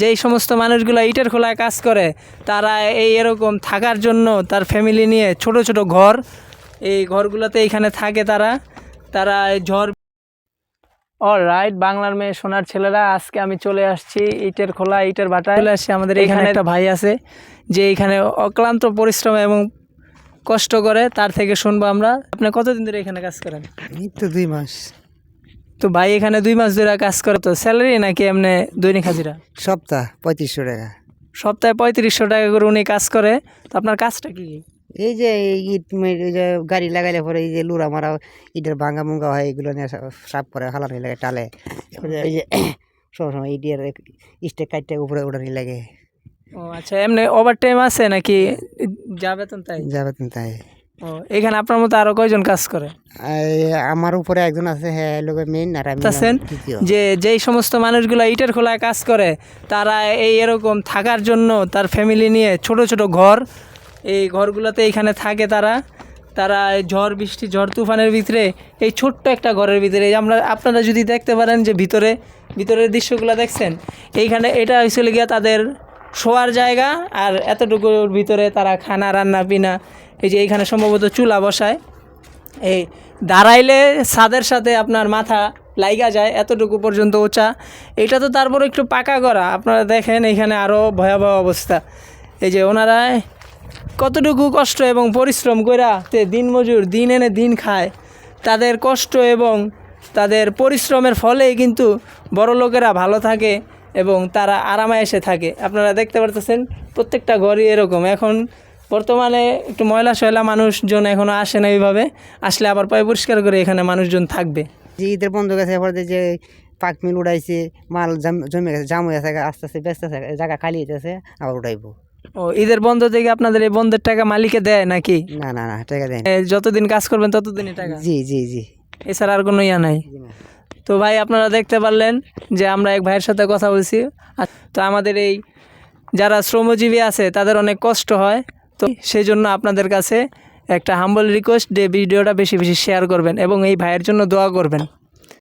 যেই সমস্ত মানুষগুলো ইটের খোলায় কাজ করে তারা এই এরকম থাকার জন্য তার ফ্যামিলি নিয়ে ছোট ছোট ঘর এই ঘরগুলোতে এইখানে থাকে তারা। তারা এই ঝড় অল রাইট বাংলার মেয়ে সোনার ছেলেরা আজকে আমি চলে আসছি ইটের খোলা ইটের ভাটায় চলে আসছি আমাদের এখানে একটা ভাই আছে যে এখানে অক্লান্ত পরিশ্রম এবং কষ্ট করে তার থেকে শুনব আমরা। আপনি কতদিন ধরে এখানে কাজ করেন? এই তো দুই মাস। তো ভাই এখানে দুই মাস ধরে কাজ করে তো স্যালারি নাকি এমনি দৈনিক হাজিরা? সপ্তাহ পঁয়ত্রিশশো টাকা। সপ্তাহে পঁয়ত্রিশশো টাকা করে উনি কাজ করে তো আপনার কাজটা কি? এই যে ইট যে গাড়ি লাগাইলে পরে এই যে লুড়া মারা ইটের ভাঙ্গা মুঙ্গা হয় এগুলো নিয়ে সাফ করে হালানি লাগে টালে। এই যে সবসময় ইটের স্টেক কাটতে উপরে উড়ানি লাগে। ও আচ্ছা এমনি ওভার টাইম আছে নাকি? যা বেতন তাই? যাবে তো তাই। ও এখানে আপনার মতো আরও কয়জন কাজ করে? আমার উপরে একজন আছে হ্যাঁ লোক আর আমি আছেন যে যেই সমস্ত মানুষগুলো ইটের খোলায় কাজ করে তারা এই এরকম থাকার জন্য তার ফ্যামিলি নিয়ে ছোট ছোট ঘর এই ঘরগুলোতে এইখানে থাকে তারা। তারা ঝড় বৃষ্টি ঝড় তুফানের ভিতরে এই ছোট্ট একটা ঘরের ভিতরে আমরা আপনারা যদি দেখতে পারেন যে ভিতরে ভিতরের দৃশ্যগুলো দেখছেন এইখানে এটা হয়েছিল গিয়া তাদের শোয়ার জায়গা আর এতটুকুর ভিতরে তারা খানা, রান্না, পিনা, এই যে এইখানে সম্ভবত চুলা বসায়। এই দাঁড়াইলে ছাদের সাথে আপনার মাথা লাইগা যায়, এতটুকু পর্যন্ত উঁচা এটা তো তারপর একটু পাকা করা। আপনারা দেখেন এখানে আরও ভয়াবহ অবস্থা। এই যে ওনারা কতটুকু কষ্ট এবং পরিশ্রম কইরা তে দিন মজুর দিন এনে দিন খায়। তাদের কষ্ট এবং তাদের পরিশ্রমের ফলেই কিন্তু বড় লোকেরা ভালো থাকে। এবং তারা আরামে এসে থাকে। আপনারা দেখতে পারতেছেন প্রত্যেকটা ঘরই এরকম। এখন বর্তমানে একটু ময়লা সয়লা মানুষজন এখনও আসে না এইভাবে। আসলে আবার পয় পরিষ্কার করে এখানে মানুষজন থাকবে। যে ঈদের বন্ধ গেছে এরপরে যে পাক মিল উড়াইছে মাল জাম- জমে গেছে জাম হয়ে আছে আস্তে আস্তে ব্যস্ত থাকে জায়গা খালি হইতেছে আবার উঠাইবো ও ঈদের বন্ধ থেকে আপনাদের এই বন্ধের টাকা মালিকে দেয় নাকি? না না না টাকা দেয় যতদিন কাজ করবেন ততদিনই টাকা। জি জি জি। এছাড়া আর কোনো ইয়া নাই। না। তো ভাই, আপনারা দেখতে পারলেন যে আমরা এক ভাইয়ের সাথে কথা বলছি। তো আমাদের এই যারা শ্রমজীবী আছে, তাদের অনেক কষ্ট হয়। তো সেই জন্য আপনাদের কাছে একটা হাম্বল রিকোয়েস্ট যে ভিডিওটা বেশি বেশি শেয়ার করবেন এবং এই ভাইয়ের জন্য দোয়া করবেন।